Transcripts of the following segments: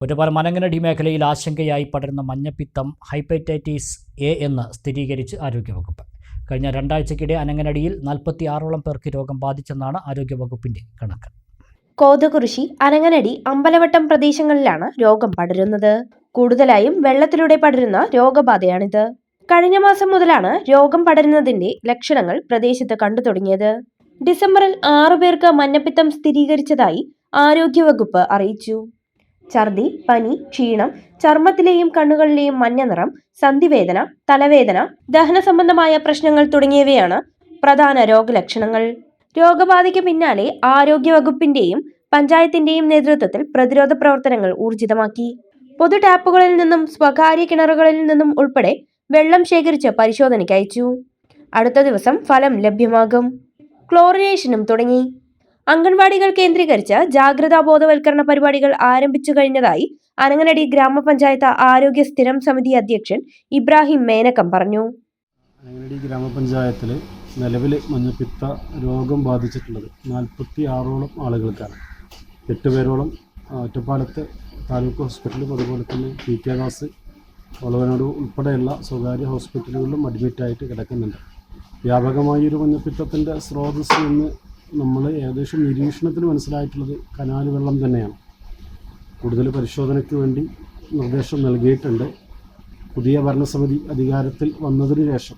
ഒറ്റപ്പാലം മനങ്ങനടി മേഖലയിൽ ആശങ്കയായി പടരുന്ന മഞ്ഞപ്പിത്തം ഹൈപ്പറ്റൈറ്റിസ് എ എന്ന് സ്ഥിരീകരിച്ച് ആരോഗ്യവകുപ്പ്. കഴിഞ്ഞ രണ്ടാഴ്ചക്കിടെ അനങ്ങനടിയിൽ നാൽപ്പത്തി ആറോളം പേർക്ക് രോഗം ബാധിച്ചെന്നാണ് ആരോഗ്യവകുപ്പിന്റെ കണക്ക്. കോതകുറിശി അനങ്ങനടി അമ്പലവട്ടം പ്രദേശങ്ങളിലാണ് രോഗം പടരുന്നത്. കൂടുതലായും വെള്ളത്തിലൂടെ പടരുന്ന രോഗബാധയാണിത്. കഴിഞ്ഞ മാസം മുതലാണ് രോഗം പടരുന്നതിന്റെ ലക്ഷണങ്ങൾ പ്രദേശത്ത് കണ്ടു തുടങ്ങിയത്. ഡിസംബറിൽ ആറു പേർക്ക് മഞ്ഞപ്പിത്തം സ്ഥിരീകരിച്ചതായി ആരോഗ്യവകുപ്പ് അറിയിച്ചു. ഛർദി പനി ക്ഷീണം ചർമ്മത്തിലെയും കണ്ണുകളിലെയും മഞ്ഞ നിറം സന്ധിവേദന തലവേദന ദഹന സംബന്ധമായ പ്രശ്നങ്ങൾ തുടങ്ങിയവയാണ് പ്രധാന രോഗലക്ഷണങ്ങൾ. രോഗബാധയ്ക്ക് പിന്നാലെ ആരോഗ്യവകുപ്പിന്റെയും പഞ്ചായത്തിന്റെയും നേതൃത്വത്തിൽ പ്രതിരോധ പ്രവർത്തനങ്ങൾ ഊർജിതമാക്കി. പൊതു ടാപ്പുകളിൽ നിന്നും സ്വകാര്യ കിണറുകളിൽ നിന്നും ഉൾപ്പെടെ വെള്ളം ശേഖരിച്ച് പരിശോധനയ്ക്ക് അയച്ചു. അടുത്ത ദിവസം ഫലം ലഭ്യമാകും. ക്ലോറിനേഷനും തുടങ്ങി. അംഗൻവാടികൾ കേന്ദ്രീകരിച്ച് ജാഗ്രതാ ബോധവൽക്കരണ പരിപാടികൾ ആരംഭിച്ചു കഴിഞ്ഞതായി അനങ്ങനടി ഗ്രാമപഞ്ചായത്ത് ആരോഗ്യ സ്ഥിരം സമിതി അധ്യക്ഷൻ ഇബ്രാഹിം മേനക്കം പറഞ്ഞു. അനങ്ങനടി ഗ്രാമപഞ്ചായത്തിൽ നിലവിൽ മഞ്ഞപ്പിത്ത രോഗം ബാധിച്ചിട്ടുള്ളത് നാൽപ്പത്തി ആറോളം ആളുകൾക്കാണ്. എട്ട് പേരോളം ഒറ്റപ്പാലത്ത് താലൂക്ക് ഹോസ്പിറ്റലും അതുപോലെ തന്നെ പി കെ ദാസ് വളവനാട് ഉൾപ്പെടെയുള്ള സ്വകാര്യ ഹോസ്പിറ്റലുകളിലും അഡ്മിറ്റായിട്ട് കിടക്കുന്നുണ്ട്. വ്യാപകമായൊരു മഞ്ഞപ്പിത്തത്തിന്റെ സ്രോതസ് എന്ന് നമ്മൾ ഏകദേശം നിരീക്ഷണത്തിന് മനസ്സിലായിട്ടുള്ളത് കനാൽ വെള്ളം തന്നെയാണ്. കൂടുതൽ പരിശോധനയ്ക്ക് വേണ്ടി നിർദ്ദേശം നൽകിയിട്ടുണ്ട്. പുതിയ ഭരണസമിതി അധികാരത്തിൽ വന്നതിന് ശേഷം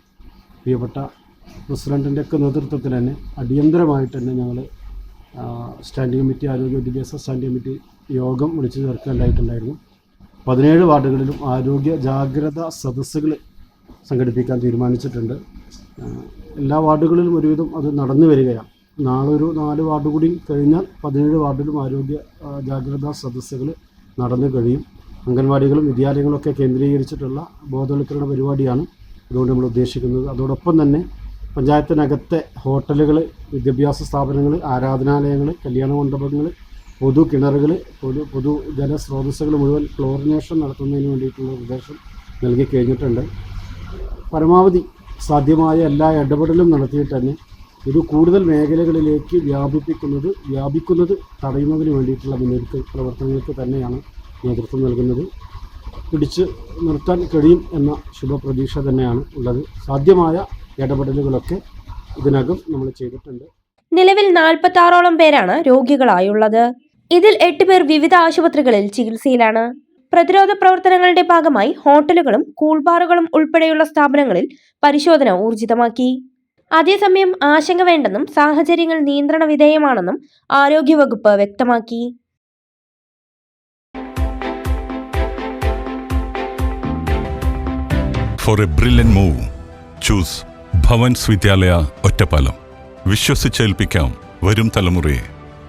പ്രിയപ്പെട്ട പ്രസിഡന്റിന്റെയൊക്കെ നേതൃത്വത്തിൽ തന്നെ അടിയന്തരമായിട്ട് തന്നെ ഞങ്ങൾ സ്റ്റാൻഡിംഗ് കമ്മിറ്റി ആരോഗ്യ വിദ്യാഭ്യാസ സ്റ്റാൻഡിംഗ് കമ്മിറ്റി യോഗം വിളിച്ചു ചേർക്കേണ്ടതായിട്ടുണ്ടായിരുന്നു പതിനേഴ് വാർഡുകളിലും ആരോഗ്യ ജാഗ്രത സദസ്സുകൾ സംഘടിപ്പിക്കാൻ തീരുമാനിച്ചിട്ടുണ്ട്. എല്ലാ വാർഡുകളിലും ഒരുവിധം അത് നടന്നു വരികയാണ്. നാളെ ഒരു നാല് വാർഡ് കൂടി കഴിഞ്ഞാൽ പതിനേഴ് വാർഡിലും ആരോഗ്യ ജാഗ്രതാ സദസ്സുകൾ നടന്നു കഴിയും. അംഗൻവാടികളും വിദ്യാലയങ്ങളൊക്കെ കേന്ദ്രീകരിച്ചിട്ടുള്ള ബോധവൽക്കരണ പരിപാടിയാണ് അതുകൊണ്ട് നമ്മൾ ഉദ്ദേശിക്കുന്നത്. അതോടൊപ്പം തന്നെ പഞ്ചായത്തിനകത്തെ ഹോട്ടലുകൾ വിദ്യാഭ്യാസ സ്ഥാപനങ്ങൾ ആരാധനാലയങ്ങൾ കല്യാണ മണ്ഡപങ്ങൾ പൊതു കിണറുകൾ പൊതു പൊതു ജലസ്രോതസ്സുകൾ മുഴുവൻ ക്ലോറിനേഷൻ നടത്തുന്നതിന് വേണ്ടിയിട്ടുള്ള നിർദ്ദേശം നൽകി കഴിഞ്ഞിട്ടുണ്ട്. പരമാവധി സാധ്യമായ എല്ലാ ഇടപെടലും നടത്തിയിട്ട് തന്നെ ഇത് കൂടുതൽ മേഖലകളിലേക്ക് വ്യാപിപ്പിക്കുന്നത് വ്യാപിക്കുന്നത് തടയുന്നതിന് വേണ്ടിയിട്ടുള്ള മുന്നൊരുക്ക പ്രവർത്തനങ്ങൾക്ക് തന്നെയാണ് നേതൃത്വം നൽകുന്നത്. പിടിച്ച് നിർത്താൻ കഴിയും എന്ന ശുഭപ്രതീക്ഷ തന്നെയാണ് ഉള്ളത്. സാധ്യമായ ഇടപെടലുകളൊക്കെ ഇതിനകം നമ്മൾ ചെയ്തിട്ടുണ്ട്. നിലവിൽ നാൽപ്പത്തി ആറോളം പേരാണ് രോഗികളായുള്ളത്. ഇതിൽ എട്ട് പേർ വിവിധ ആശുപത്രികളിൽ ചികിത്സയിലാണ്. പ്രതിരോധ പ്രവർത്തനങ്ങളുടെ ഭാഗമായി ഹോട്ടലുകളും കൂൾബാറുകളും ഉൾപ്പെടെയുള്ള സ്ഥാപനങ്ങളിൽ പരിശോധന ഊർജിതമാക്കി. അതേസമയം ആശങ്ക വേണ്ടെന്നും സാഹചര്യങ്ങൾ നിയന്ത്രണ വിധേയമാണെന്നും ആരോഗ്യവകുപ്പ് വ്യക്തമാക്കി. For a brilliant move, choose Bhavan's Vidyalaya Ottapalam വിശ്വസിച്ചേൽപ്പിക്കാം. വരും തലമുറയെ.